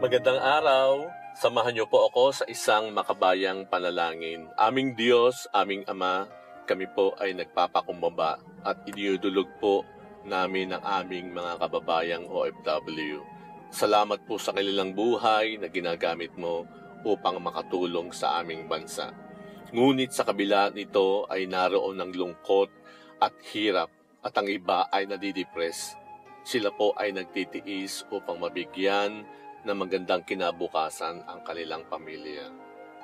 Magandang araw. Samahan niyo po ako sa isang makabayang panalangin. Aming Diyos, aming Ama, kami po ay nagpapakumbaba at iniudulog po namin ang aming mga kababayang OFW. Salamat po sa kanilang buhay na ginagamit mo upang makatulong sa aming bansa. Ngunit sa kabila nito ay naroon ng lungkot at hirap at ang iba ay nadidepress. Sila po ay nagtitiis upang mabigyan na magandang kinabukasan ang kanilang pamilya.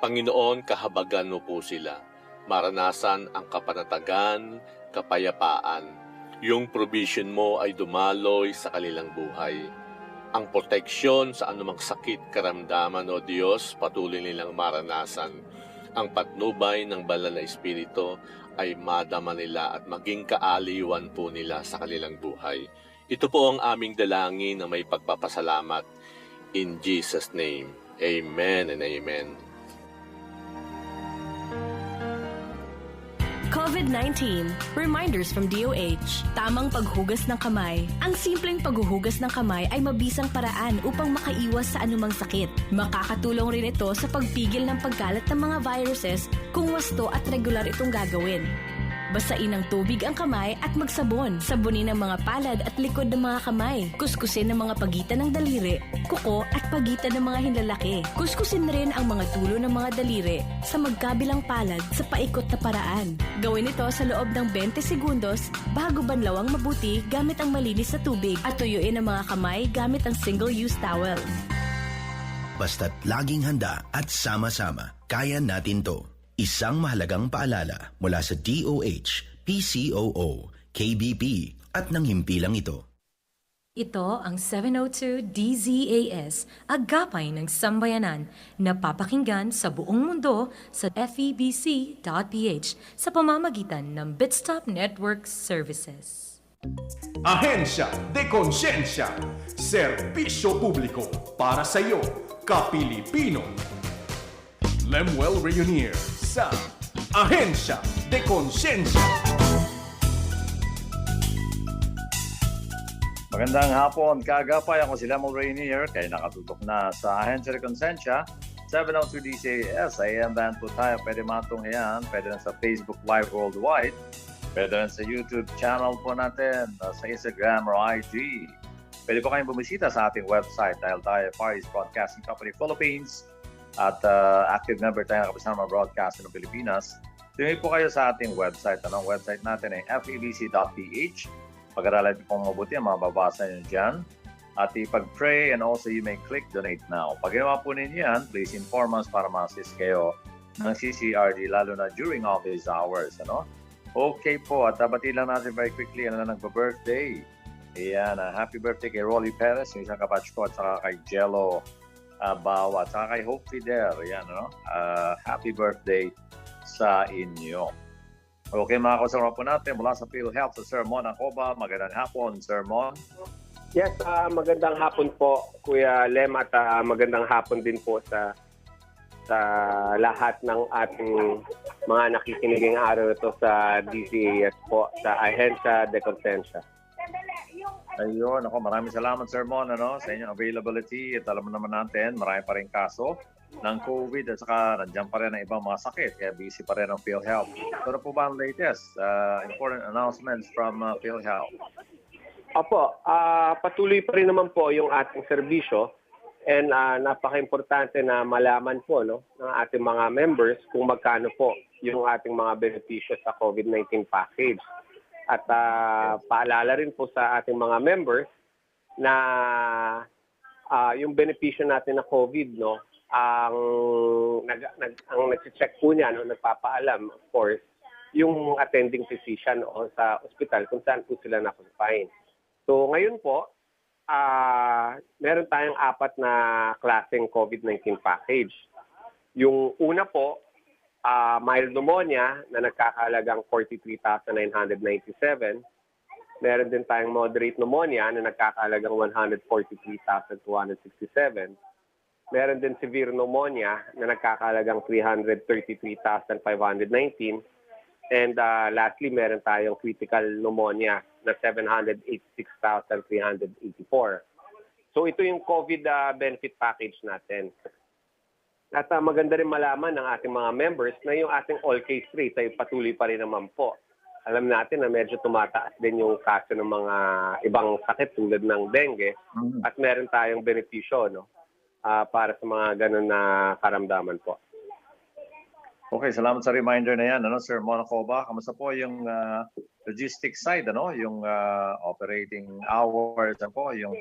Panginoon, kahabagan mo po sila. Maranasan ang kapanatagan, kapayapaan. Yung provision mo ay dumaloy sa kanilang buhay. Ang proteksyon sa anumang sakit, karamdaman o Diyos, patuloy nilang maranasan. Ang patnubay ng banal na Espiritu ay madama nila at maging kaaliwan po nila sa kanilang buhay. Ito po ang aming dalangin na may pagpapasalamat In Jesus' name, Amen and Amen. COVID-19. Reminders from DOH. Tamang paghugas ng kamay. Ang simpleng paghuhugas ng kamay ay mabisang paraan upang makaiwas sa anumang sakit. Makakatulong rin ito sa pagpigil ng pagkalat ng mga viruses kung wasto at regular itong gagawin. Basain ng tubig ang kamay at magsabon. Sabunin ang mga palad at likod ng mga kamay. Kuskusin ang mga pagitan ng daliri, kuko at pagitan ng mga hinlalaki. Kuskusin rin ang mga tulo ng mga daliri sa magkabilang palad sa paikot na paraan. Gawin ito sa loob ng 20 segundos bago banlawang mabuti gamit ang malinis na tubig at tuyuin ang mga kamay gamit ang single-use towel. Basta't laging handa at sama-sama, kaya natin to. Isang mahalagang paalala mula sa DOH, PCOO, KBP at ng himpilang ito. Ito ang 702 DZAS, agapay ng sambayanan, na papakinggan sa buong mundo sa febc.ph sa pamamagitan ng Bitstop Network Services. Ahensya de Konsensya. Serbisyo publiko para sa iyo, Kapilipino. Lemuel Reunier sa Ahensya de Konsensya. Magandang hapon, kagapay ako si Lemon Rainier, kaya nakatutok na sa Ahensya de Consensya, 702 DCAS, AM band po tayo, pwede matunghayan, pwede na sa Facebook Live Worldwide, pwede na sa YouTube channel po natin, uh, sa Instagram or IG. Pwede po kayong bumisita sa ating website dahil tayo Paris Broadcasting Company Philippines at uh, active member tayo ng Kapisama Broadcasting ng Pilipinas. Tingin po kayo sa ating website. Anong website natin ay febc.ph pag-aralan niyo pong mabuti ang mga babasa niyo dyan. At ipag-pray and also you may click donate now. Pag ginawa po ninyo yan, please inform us para ma-assist kayo ng CCRD lalo na during office hours. Ano? Okay po, at dabati lang natin very quickly ano na nagpa-birthday. Ayan, uh, happy birthday kay Rolly Perez, yung isang kabatch ko, at saka kay Jello uh, Bawa, at saka kay Hope Fidel. Ayan, ano? Uh, happy birthday sa inyo. Okay mga kasama po natin mula sa PhilHealth sa Sir Mon Acoba. Magandang hapon, Sir Mon. Yes, ah, magandang hapon po Kuya Lem at ah, magandang hapon din po sa sa lahat ng ating mga nakikiniging araw ito sa DCAS po sa Ahensa de Consensya. Ayun, ako maraming salamat Sir Mon ano, sa inyong availability. At alam naman natin, marami pa rin kaso ng COVID at saka nandiyan pa rin ang ibang mga sakit. Kaya busy pa rin ang PhilHealth. Pero po ba ang latest uh, important announcements from uh, PhilHealth? Opo, ah, patuloy pa rin naman po yung ating serbisyo and ah, napaka-importante na malaman po no, ng ating mga members kung magkano po yung ating mga benepisyo sa COVID-19 package. At ah, paalala rin po sa ating mga members na ah, yung benepisyo natin na COVID, no, ang nag, nag ang nagche-check po niya, no, nagpapaalam, of course, yung attending physician o sa ospital kung saan po sila na-confine. So ngayon po, ah meron tayong apat na klaseng COVID-19 package. Yung una po, ah mild pneumonia na nagkakahalagang 43,997. Meron din tayong moderate pneumonia na nagkakahalagang 143,267. Meron din severe pneumonia na nagkakahalagang 333,519. And uh, lastly, meron tayong critical pneumonia na 786,384. So ito yung COVID ah, benefit package natin. At ah, maganda rin malaman ng ating mga members na yung ating all case rate ay patuloy pa rin naman po. Alam natin na medyo tumataas din yung kaso ng mga ibang sakit tulad ng dengue at meron tayong benepisyo no ah, para sa mga ganun na karamdaman po. Okay, salamat sa reminder na yan, ano, Sir Monacoba. Kamusta po yung ah, logistics side, ano, yung ah, operating hours, ano po, yung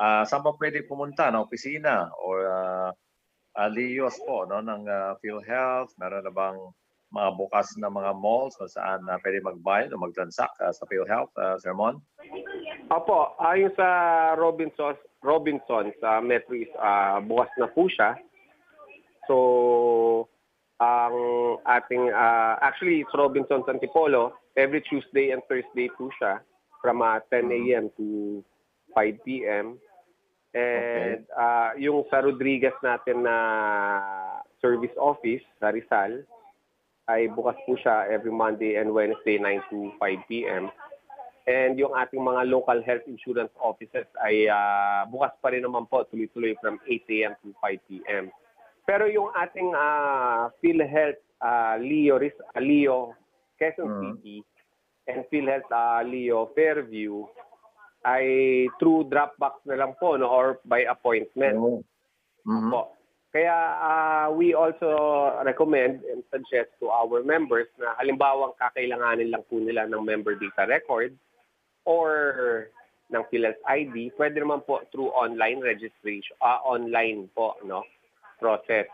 ah, saan pa pwede pumunta, na opisina or uh, aliyos po, no, ng ah, PhilHealth, meron na bang mga bukas na mga malls kung saan na pwede magbayad o mag-transact ah, sa PhilHealth, uh, Sir Mon? Opo, ayon sa Robinson, Robinson sa Metro ah, bukas na po siya. So, ang ating, ah, actually, it's Robinson Antipolo. Every Tuesday and Thursday po siya from ah, 10 a.m. to 5 p.m. And ah, yung sa Rodriguez natin na service office sa Rizal, ay bukas po siya every Monday and Wednesday 9 to 5 p.m. And yung ating mga local health insurance offices ay ah, bukas pa rin naman po, tuloy-tuloy from 8 a.m. to 5 p.m. Pero yung ating ah, PhilHealth ah, Leo, ah, Leo Quezon Mhm. City and PhilHealth ah, Leo Fairview ay through Dropbox na lang po no, or by appointment. Oo. Mhm. Po. Kaya ah, we also recommend and suggest to our members na halimbawa kakailanganin lang po nila ng member data record or ng PhilHealth ID, pwede naman po through online registration, ah, online po, no, process.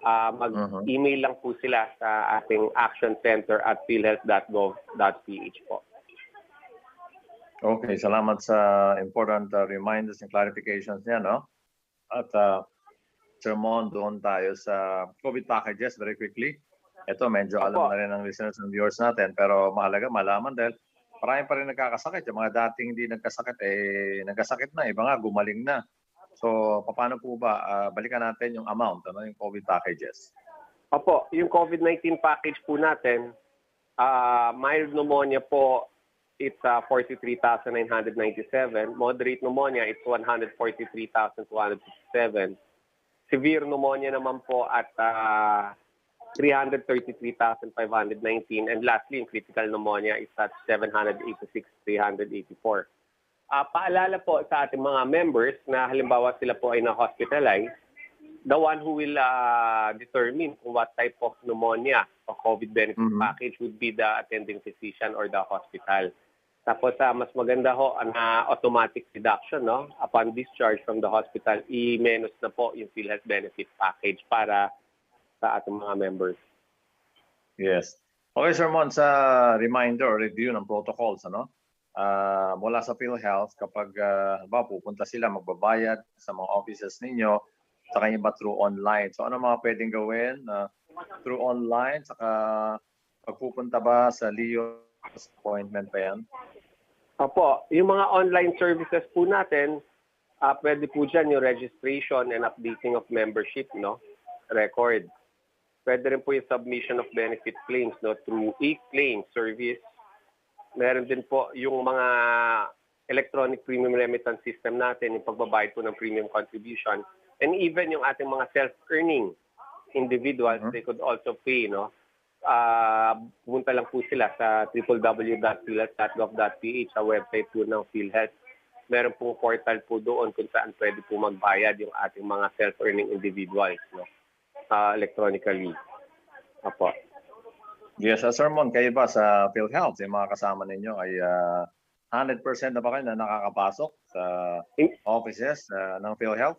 Ah, mag-email lang po sila sa ating action center at philhealth.gov.ph po. Okay, salamat sa important uh, reminders and clarifications niya, no? At uh, Sir Mon, doon tayo sa COVID packages very quickly. Ito, medyo alam Opo. na rin ng listeners and viewers natin, pero mahalaga malaman dahil marami pa rin nagkakasakit. Yung mga dating hindi nagkasakit, eh, nagkasakit na. Iba nga, gumaling na. So, paano po ba? Ah, balikan natin yung amount, ano, yung COVID packages. Opo, yung COVID-19 package po natin, ah mild pneumonia po, it's uh, 43,997. Moderate pneumonia, it's 143,257. Severe pneumonia naman po at ah, 333,519. And lastly, yung critical pneumonia is at 786,384. Ah, paalala po sa ating mga members na halimbawa sila po ay na-hospitalize, the one who will uh, determine kung what type of pneumonia o COVID benefit Mhm. package would be the attending physician or the hospital. Tapos ah, mas maganda ho na automatic deduction no upon discharge from the hospital i-menos na po yung PhilHealth benefit package para sa ating mga members. Yes. Okay, Sir Mon, sa reminder review ng protocols, ano? Ah, mula sa PhilHealth, kapag uh, ba, pupunta sila, magbabayad sa mga offices ninyo, saka yung iba through online. So, ano mga pwedeng gawin ah, through online? Saka pagpupunta ba sa Leo appointment pa yan? Opo, yung mga online services po natin, ah pwede po dyan yung registration and updating of membership, no? Record. Pwede rin po yung submission of benefit claims, no? Through e-claim service. Meron din po yung mga electronic premium remittance system natin, yung pagbabayad po ng premium contribution. And even yung ating mga self-earning individuals, Mhm. they could also pay, no? Ah, pumunta lang po sila sa www.philhealth.gov.ph sa website po ng PhilHealth. Meron pong portal po doon kung saan pwede po magbayad yung ating mga self-earning individuals no? Ah, electronically. Apo. Yes, uh, Sir Mon, kayo ba sa PhilHealth, yung mga kasama ninyo ay ah, 100% na ba kayo na nakakapasok sa offices ah, ng PhilHealth?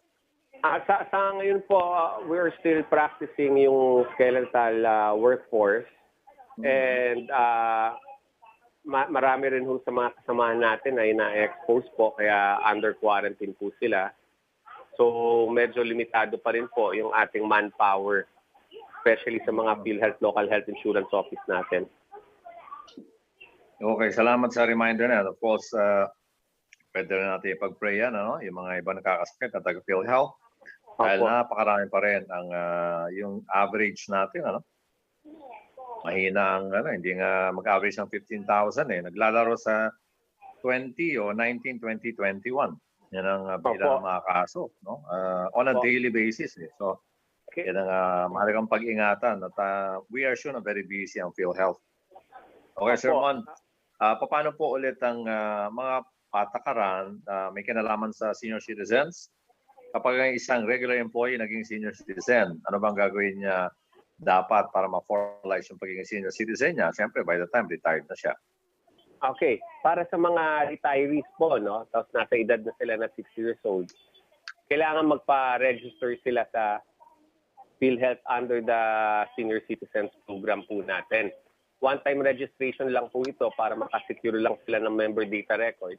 Ah, sa, sa ngayon po, ah, we're still practicing yung skeletal ah, workforce. And ah, ma- marami rin ho sa mga kasamahan natin ay na-expose po, kaya under quarantine po sila. So medyo limitado pa rin po yung ating manpower, especially sa mga PhilHealth Local Health Insurance Office natin. Okay, salamat sa reminder na. Of course, uh, pwede rin natin ipag-pray yan, ano? yung mga iba nakakasakit na taga PhilHealth. Dahil napakarami pa rin ang ah, yung average natin, ano? Mahina ang ano, hindi nga mag-average ng 15,000 eh. Naglalaro sa 20 o 19, 20, 21. Yan ang uh, bilang Opo. mga kaso, no? Uh, on a Opo. daily basis. Eh. So, Okay. yan ang uh, mahalagang pag-ingatan at uh, we are sure na very busy ang PhilHealth. Okay, Sir Opo. Mon, uh, paano po ulit ang uh, mga patakaran uh, may kinalaman sa senior citizens? Kapag ang isang regular employee naging senior citizen, ano bang gagawin niya dapat para ma-formalize yung pagiging senior citizen niya? Siyempre, by the time retired na siya. Okay. Para sa mga retirees po, no, tapos nasa edad na sila na 60 years old, kailangan magpa-register sila sa PhilHealth under the Senior Citizens Program po natin. One-time registration lang po ito para makasecure lang sila ng member data record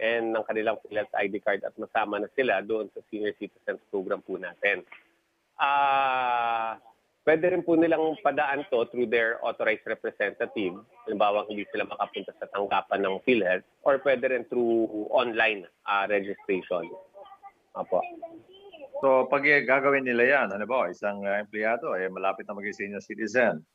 and ng kanilang PhilHealth ID card at masama na sila doon sa Senior Citizens Program po natin. Ah, pwede rin po nilang padaan to through their authorized representative. Halimbawa, hindi sila makapunta sa tanggapan ng PhilHealth or pwede rin through online ah, registration. Apo. So pag eh, gagawin nila yan, ano ba, isang uh, empleyado eh malapit na maging senior citizen.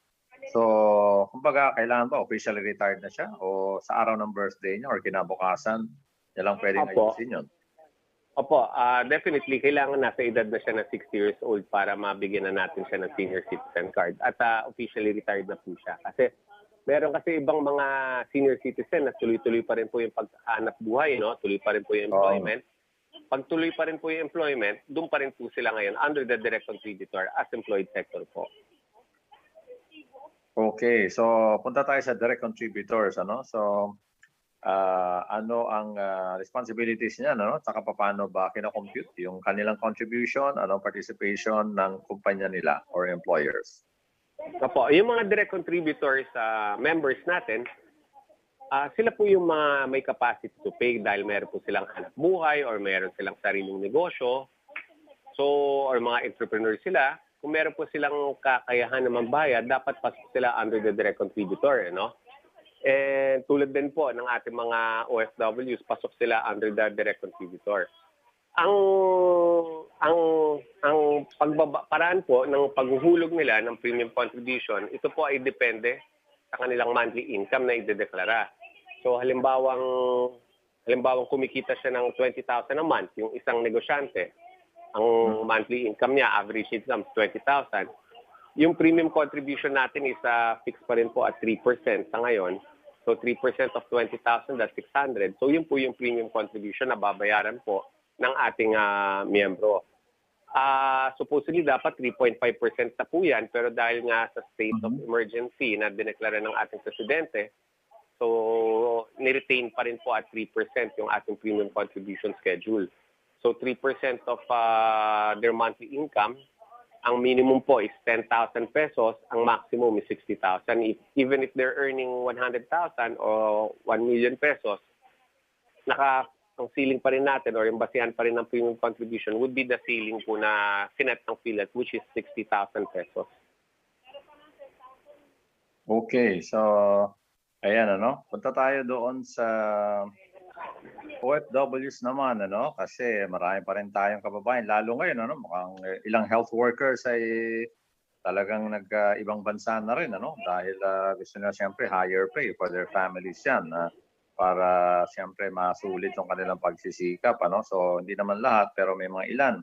So, kumbaga, kailangan ba officially retired na siya o sa araw ng birthday niya or kinabukasan, niya lang pwedeng Opo. ayusin yun? Opo, ah, definitely kailangan nasa edad na siya na 60 years old para mabigyan na natin siya ng senior citizen card at ah, officially retired na po siya. Kasi meron kasi ibang mga senior citizen na tuloy-tuloy pa rin po yung paghanap buhay, no? Tuloy pa rin po yung employment. Pag tuloy pa rin po yung employment, doon pa rin po sila ngayon under the direct contributor as employed sector po. Okay, so punta tayo sa direct contributors, ano? So, ah, ano ang ah, responsibilities niya, no? Saka paano ba kina-compute yung kanilang contribution, ano participation ng kumpanya nila or employers? Opo, yung mga direct contributors sa members natin, ah sila po yung mga may capacity to pay dahil meron po silang hanap buhay or meron silang sariling negosyo. So, or mga entrepreneur sila, kung meron po silang kakayahan na magbayad, dapat pasok sila under the direct contributor, eh, no? And tulad din po ng ating mga OFWs, pasok sila under the direct contributor. Ang ang ang pagbaba paraan po ng paghuhulog nila ng premium contribution, ito po ay depende sa kanilang monthly income na idedeklara. So halimbawang halimbawang kumikita siya ng 20,000 a month, yung isang negosyante, ang monthly income niya, average income 20,000. Yung premium contribution natin is uh, fixed pa rin po at 3% sa ngayon. So 3% of 20,000, that's 600. So yun po yung premium contribution na babayaran po ng ating ah, miyembro. Ah, supposedly dapat 3.5% na po yan, pero dahil nga sa state of emergency na dineklara ng ating presidente, so niretain pa rin po at 3% yung ating premium contribution schedule. So 3% of ah, their monthly income, ang minimum po is 10,000 pesos, ang maximum is 60,000. If, even if they're earning 100,000 or 1 million pesos, naka ang ceiling pa rin natin or yung basihan pa rin ng premium contribution would be the ceiling po na sinet ng PhilHealth which is 60,000 pesos. Okay, so ayan ano, punta tayo doon sa OFWs naman ano? Kasi marami pa rin tayong kababayan lalo ngayon ano? Mukhang eh, ilang health workers ay talagang nag ah, ibang bansa na rin ano? Dahil ah, gusto nila siyempre higher pay for their families yan ah, para siyempre masulit yung kanilang pagsisikap ano? So hindi naman lahat pero may mga ilan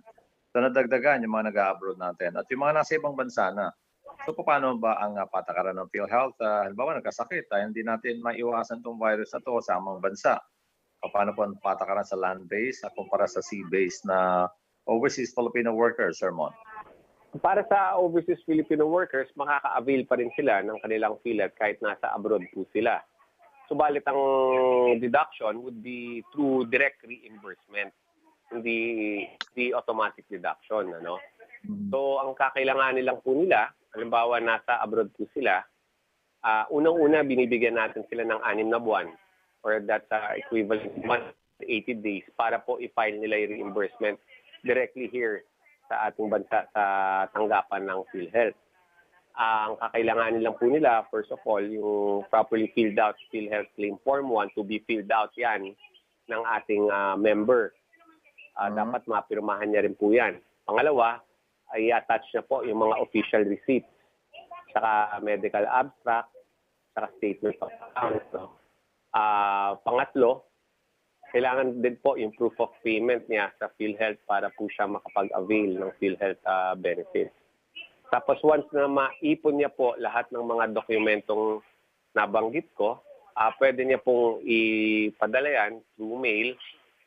so nadagdagan yung mga nag-abroad natin at yung mga nasa ibang bansa na. So paano ba ang uh, patakaran ng PhilHealth? Uh, halimbawa nagkasakit, uh, hindi natin maiwasan tong virus na to sa amang bansa. Paano po ang patakaran sa land-based at kumpara sa sea-based na overseas Filipino workers, Sir Mon? Para sa overseas Filipino workers, makaka-avail pa rin sila ng kanilang PhilHealth kahit nasa abroad po sila. Subalit ang deduction would be through direct reimbursement, hindi the automatic deduction, ano? So ang kakailanganin lang po nila, halimbawa nasa abroad po sila, ah, unang-una binibigyan natin sila ng anim na buwan or that's uh, equivalent month 80 days para po i-file nila yung reimbursement directly here sa ating bansa sa tanggapan ng PhilHealth. Ah, ang kakailanganin lang po nila, first of all, yung properly filled out PhilHealth Claim Form 1 to be filled out yan ng ating ah, member. Ah, Mhm. Dapat mapirmahan niya rin po yan. Pangalawa, ay attach na po yung mga official receipts, saka medical abstract, saka statement of account. No? Ah, pangatlo, kailangan din po yung proof of payment niya sa PhilHealth para po siya makapag-avail ng PhilHealth ah, benefits. Tapos once na maipon niya po lahat ng mga dokumentong nabanggit ko, ah pwede niya pong ipadala yan through mail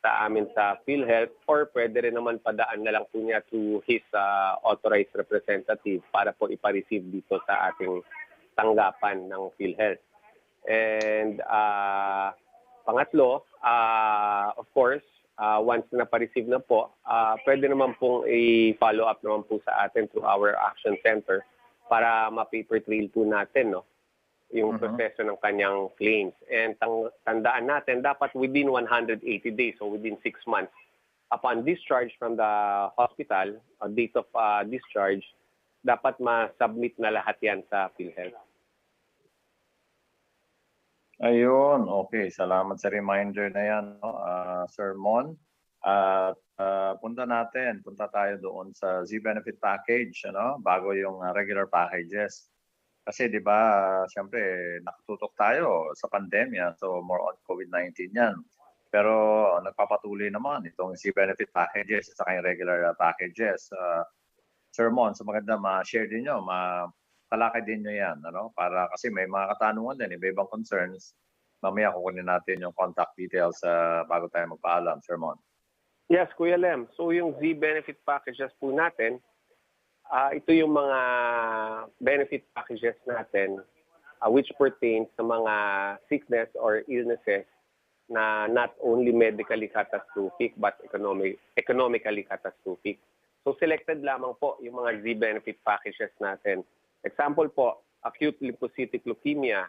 sa amin sa PhilHealth or pwede rin naman padaan na lang po niya to his ah, authorized representative para po ipa-receive dito sa ating tanggapan ng PhilHealth. And ah, pangatlo, ah, of course, ah, once na pa-receive na po, ah, pwede naman pong i-follow up naman po sa atin through our action center para ma-paper trail po natin, no? yung Mhm. proseso ng kanyang claims. And tang- tandaan natin, dapat within 180 days, so within 6 months, upon discharge from the hospital, uh, date of uh, discharge, dapat ma-submit na lahat yan sa PhilHealth. Ayun, okay. Salamat sa reminder na yan, no? ah, Sir Mon. At ah, punta natin, punta tayo doon sa Z-Benefit Package, ano? bago yung ah, regular packages. Kasi di ba, siyempre, nakatutok tayo sa pandemya, so more on COVID-19 yan. Pero nagpapatuloy naman itong Z-Benefit Packages at saka regular packages. Ah, Sir Mon, so maganda ma-share din nyo, ma talakay din nyo yan, ano? Para kasi may mga katanungan din, iba-ibang concerns. Mamaya kukunin natin yung contact details sa bago tayo magpaalam, Sir Mon. Yes, Kuya Lem. So yung Z-benefit packages po natin, ah ito yung mga benefit packages natin ah, which pertains sa mga sickness or illnesses na not only medically catastrophic but economic, economically catastrophic. So selected lamang po yung mga Z-benefit packages natin. Example po, acute lymphocytic leukemia,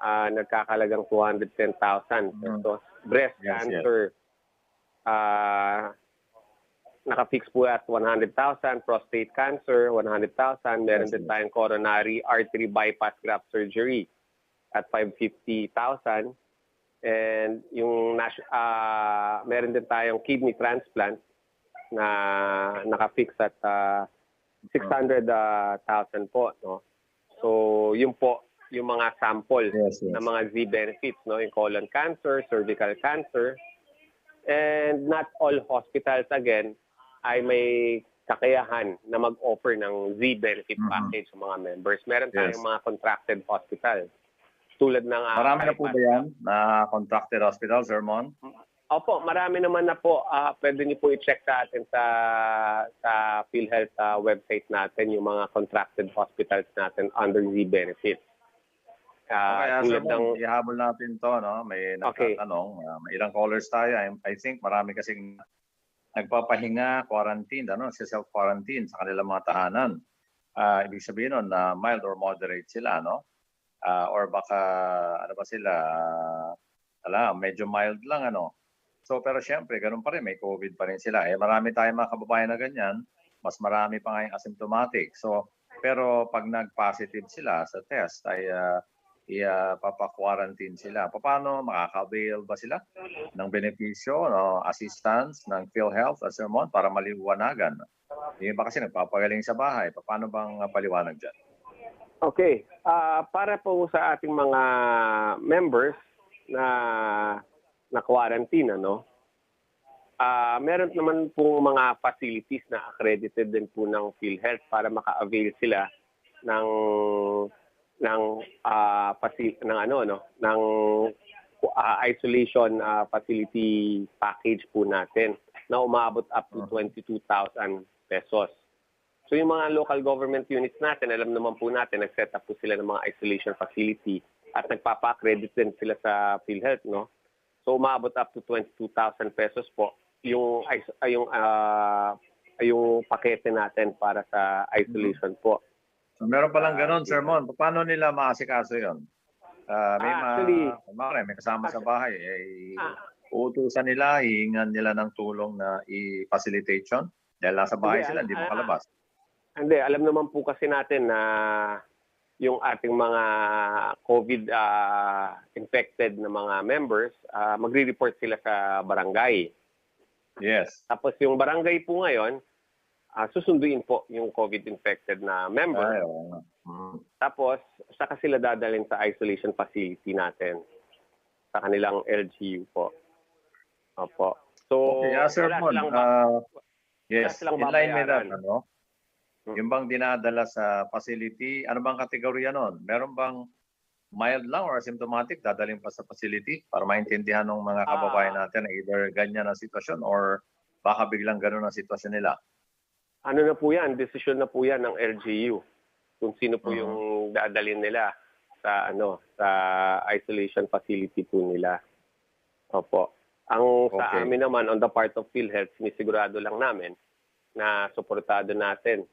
ah nagkakalagang 210,000 pesos. Breast Yes, yes. cancer, ah naka-fix po at 100,000. Prostate cancer, 100,000. Meron Yes, din yes. tayong coronary artery bypass graft surgery at 550,000. And yung nas- ah meron din tayong kidney transplant na naka-fix at ah, 600,000 po, no. So, yun po yung mga sample Yes, yes. ng mga Z benefits, no, yung colon cancer, cervical cancer. And not all hospitals again ay may kakayahan na mag-offer ng Z benefit Mhm. package sa mga members. Meron tayong Yes. mga contracted hospitals. Tulad ng ah, Marami na po ba yan na contracted hospital, Sir Mon? Opo, marami naman na po. Ah, pwede niyo po i-check sa atin sa sa PhilHealth ah, website natin yung mga contracted hospitals natin under Z benefits. Ah, Kaya tulad ng ihabol natin to, no? May Okay. nagtatanong, ah, may ilang callers tayo. I, I think marami kasing nagpapahinga, quarantine, ano, sa self-quarantine sa kanilang mga tahanan. Ah, ibig sabihin nun na mild or moderate sila, no? Ah, or baka, ano ba sila, ah, ala, medyo mild lang, ano? So, pero syempre, ganun pa rin, may COVID pa rin sila. Eh, marami tayong mga kababayan na ganyan, mas marami pa nga yung asymptomatic. So, pero pag nag-positive sila sa test, ay ah, i-papa-quarantine sila. Paano makaka-avail ba sila ng benepisyo, no, assistance ng PhilHealth at Sermon para maliwanagan? Yung iba kasi nagpapagaling sa bahay. Paano bang paliwanag dyan? Okay. Ah, para po sa ating mga members na na quarantine ano. Ah, meron naman pong mga facilities na accredited din po ng PhilHealth para maka-avail sila ng ng ah faci- ng ano no, ng ah, isolation ah, facility package po natin na umabot up to 22,000 pesos. So yung mga local government units natin, alam naman po natin, nag-set up po sila ng mga isolation facility at nagpapa-accredit din sila sa PhilHealth, no? So umabot up to 22,000 pesos po yung ay, yung ah, ay yung pakete natin para sa isolation po. So, meron palang Ah, ganun, okay. Sermon. Paano nila maasikaso yun? Ah, may, Ah, ma- actually- kunwari, may kasama sa bahay. Eh, Ah. uutusan nila, hihingan nila ng tulong na i-facilitate yun. Dahil nasa bahay Hindi, sila, hindi ah, makalabas. Hindi, alam naman po kasi natin na yung ating mga COVID ah, infected na mga members, ah, magre-report sila sa barangay. Yes. Tapos yung barangay po ngayon, ah, susunduin po yung COVID-infected na member. Ay. Mm. Tapos, saka sila dadalhin sa isolation facility natin sa kanilang LGU po. Opo. So, Okay, ah, Sir wala silang ba- ah, yes, silang in line with that, ano. Yung bang dinadala sa facility, ano bang kategorya nun? Meron bang mild lang or asymptomatic, dadalhin pa sa facility para maintindihan ng mga Ah. kababayan natin na either ganyan ang sitwasyon or baka biglang ganun ang sitwasyon nila. ano na po yan, desisyon na po yan ng LGU. Kung sino po Mhm. yung dadalhin nila sa ano sa isolation facility po nila. Opo. Ang sa Okay. amin naman on the part of PhilHealth, sinisigurado lang namin na suportado natin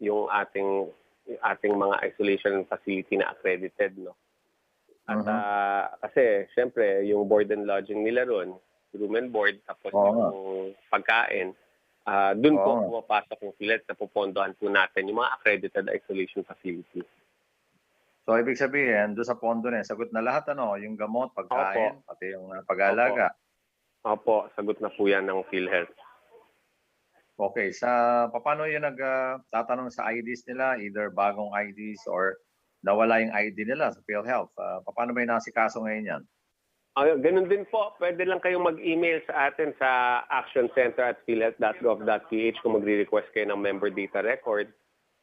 yung ating yung ating mga isolation facility na accredited, no. At Mhm. ah, kasi syempre yung board and lodging nila ron, room and board tapos nga. yung pagkain, ah doon po Oo nga. pumapasok yung PhilHealth na pupondohan po natin yung mga accredited isolation facility. So, ibig sabihin, doon sa pondo na sagot na lahat, ano, yung gamot, pagkain, pati yung uh, pag-aalaga. Opo, sagot na po yan ng PhilHealth. Okay, sa paano yung nagtatanong sa IDs nila, either bagong IDs or nawala yung ID nila sa PhilHealth? Uh, paano ba yung nasikaso ngayon yan? Ah, ganun din po, pwede lang kayong mag-email sa atin sa Action Center at philhealth.gov.ph kung magre-request kayo ng member data record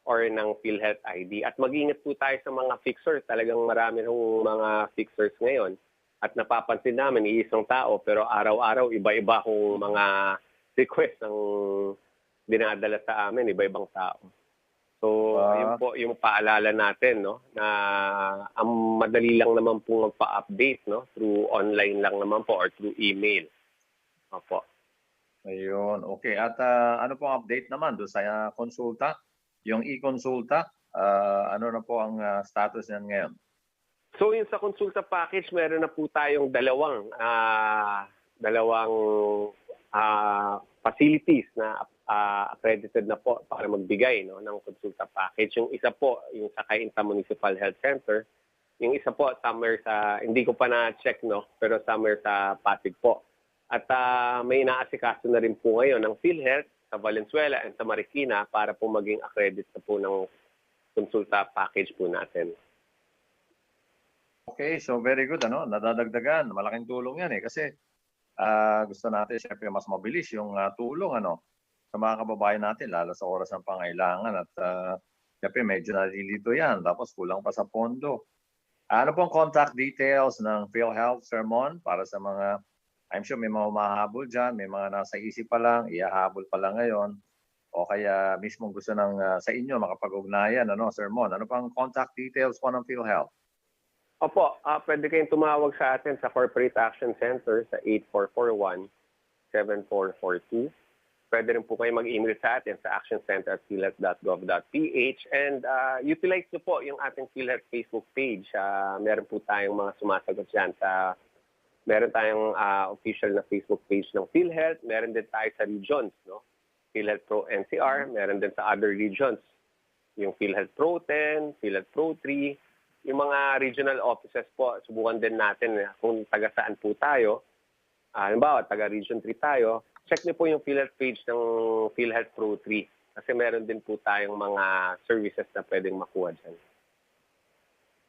or ng PhilHealth ID. At mag-ingat po tayo sa mga fixers. Talagang marami ng mga fixers ngayon. At napapansin namin, iisang tao, pero araw-araw, iba-iba kung mga request ang dinadala sa amin, iba-ibang tao. So, Ah. yun po yung paalala natin, no, na ang madali lang naman po magpa-update, no, through online lang naman po or through email. Opo. Ayun, okay. At uh, ano pong update naman doon sa uh, konsulta? Yung e-consulta, uh, ano na po ang uh, status niyan ngayon? So, yung sa consulta package, meron na po tayong dalawang ah, dalawang ah, facilities na ah, accredited na po para magbigay no, ng consulta package. Yung isa po, yung sa Cainta Municipal Health Center. Yung isa po, somewhere sa, hindi ko pa na-check, no, pero somewhere sa Pasig po. At ah, may inaasikaso na rin po ngayon ng PhilHealth sa Valenzuela and sa Marikina para po maging accredited na po ng consulta package po natin. Okay, so very good. Ano? Nadadagdagan. Malaking tulong yan eh. Kasi ah, gusto natin syempre mas mabilis yung ah, tulong ano, sa mga kababayan natin, lalo sa oras ng pangailangan. At uh, syempre medyo nalilito yan. Tapos kulang pa sa pondo. Ano pong contact details ng PhilHealth Sermon para sa mga, I'm sure may mga mahabol dyan, may mga nasa isip pa lang, ihahabol pa lang ngayon, o kaya mismo gusto ng ah, sa inyo makapag-ugnayan, ano, Sermon. Ano pang contact details po ng PhilHealth? Opo, ah pwede kayong tumawag sa atin sa Corporate Action Center sa 8441-7442. Pwede rin po kayo mag-email sa atin sa actioncenter at philhealth.gov.ph and ah, utilize nyo po yung ating PhilHealth Facebook page. Ah, meron po tayong mga sumasagot dyan sa meron tayong ah, official na Facebook page ng PhilHealth, meron din tayo sa regions, no? PhilHealth Pro NCR, meron din sa other regions. Yung PhilHealth Pro 10, PhilHealth Pro 3, yung mga regional offices po, subukan din natin eh, kung taga saan po tayo. Ah, halimbawa, taga Region 3 tayo, check niyo po yung PhilHealth page ng PhilHealth Pro 3 kasi meron din po tayong mga services na pwedeng makuha dyan.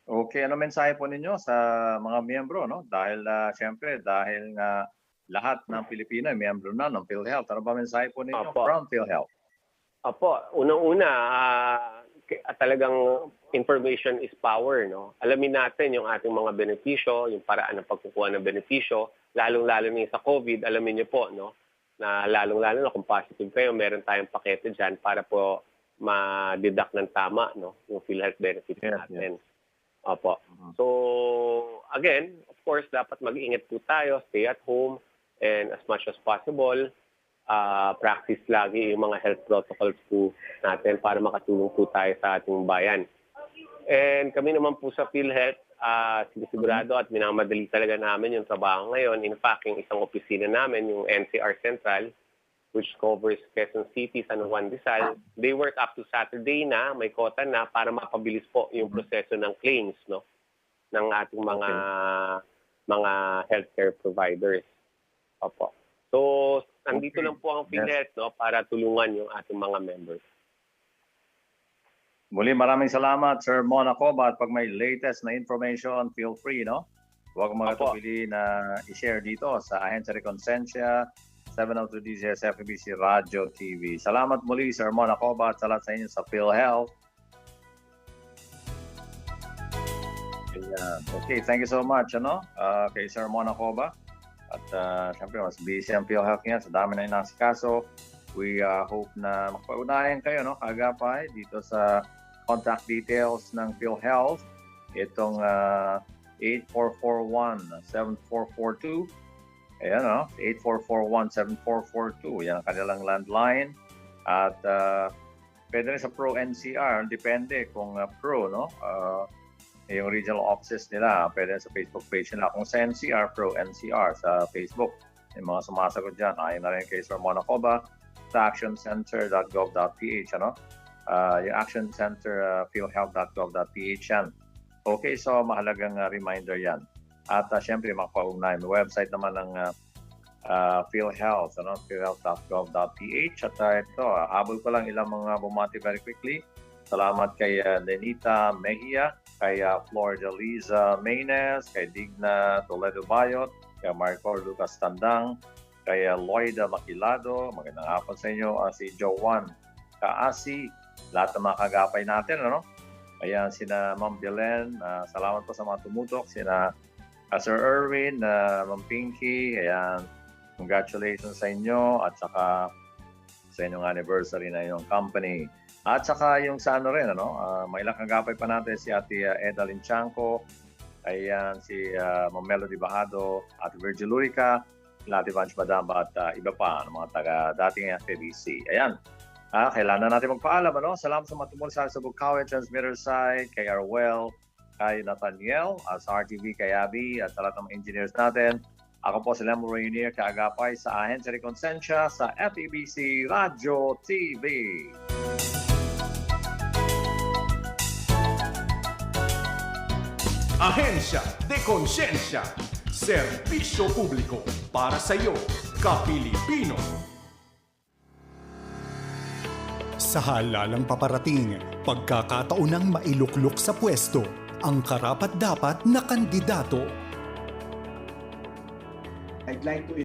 Okay, ano mensahe po ninyo sa mga miyembro, no? Dahil ah, siyempre, dahil nga lahat ng Pilipino ay miyembro na ng PhilHealth. Ano ba mensahe po ninyo Opo. from PhilHealth? Opo, unang-una, k- talagang information is power, no? Alamin natin yung ating mga benepisyo, yung paraan ng pagkukuha ng benepisyo, lalong-lalo na sa COVID, alamin niyo po, no? Na lalong-lalo na kung positive kayo, meron tayong pakete dyan para po ma-deduct ng tama, no? Yung PhilHealth benefits Yes, natin. Opo. Mhm. So, again, of course, dapat mag-ingat po tayo, stay at home, and as much as possible, uh, practice lagi yung mga health protocols po natin para makatulong po tayo sa ating bayan. And kami naman po sa PhilHealth, uh, sinisigurado at minamadali talaga namin yung trabaho ngayon. In fact, yung isang opisina namin, yung NCR Central, which covers Quezon City, San Juan Rizal, they work up to Saturday na, may quota na para mapabilis po yung proseso ng claims no ng ating mga mga healthcare providers. Opo. So, nandito Okay. lang po ang Yes. PhilHealth no para tulungan yung ating mga members. Muli, maraming salamat, Sir Monaco. At pag may latest na information, feel free, no? Huwag magatubili na i-share dito sa Ahensya de Consensya, 702 DCS FEBC Radio TV. Salamat muli, Sir Mon Acoba, at salat sa inyo sa PhilHealth. Ayan. Okay, thank you so much ano, ah, kay Sir Mon Acoba. At uh, syempre, mas busy ang PhilHealth niya. Sa dami na yung nasikaso. We uh, hope na makapaunayan kayo, no, kagapay, dito sa contact details ng PhilHealth. Itong uh, 8441-7442. Ayan, no? 8441-7442. Yan ang kanilang landline. At uh, pwede rin sa Pro NCR. Depende kung uh, Pro, no? Uh, yung regional offices nila. Pwede sa Facebook page nila. Kung sa NCR, Pro NCR sa Facebook. Yung mga sumasagot dyan. Ayon na rin kay Sir Monacoba sa actioncenter.gov.ph. Ano? Uh, yung Action Center, uh, philhealth.gov.ph yan. Okay, so mahalagang uh, reminder yan. At uh, syempre, makapaunay. May website naman ng uh, uh, PhilHealth, ano? philhealth.gov.ph. At uh, ito, uh, habol ko lang ilang mga bumati very quickly. Salamat kay uh, Lenita Mejia, kay uh, Flor de Liza Maynes, kay Digna Toledo Bayot, kay Marco Lucas Tandang, kay uh, Lloyda Makilado, magandang hapon sa inyo, uh, si Joan Kaasi, lahat ng mga kagapay natin, ano? Ayan, sina Ma'am Belen, uh, salamat po sa mga tumutok, sina uh, Sir Erwin, uh, Ma'am Pinky, ayan, congratulations sa inyo, at saka sa inyong anniversary na inyong company. At saka yung sa ano rin, ano, uh, may ilang kagapay pa natin si Ate uh, Eda Linchanco, ayan, si uh, Ma'am Melody Bajado, Ate Virgil Lurica, Lati Vanch Madamba at uh, iba pa, ano, mga taga dating FBC. Ayan, ah, kailangan na natin magpaalam. Ano? Salamat sa matumul sa sa Bukawi Transmitter Side, kay Arwell, kay Nathaniel, uh, sa RTV, kay Abby, at lahat ng engineers natin. Ako po si Lemo Rainier, kaagapay sa Ahensya de Consensya sa FEBC Radio TV. Ahensya de Konsensya. Serbisyo publiko para sa iyo, Kapilipino. Sa halalang paparating, pagkakataonang mailuklok sa pwesto ang karapat-dapat na kandidato. I'd like to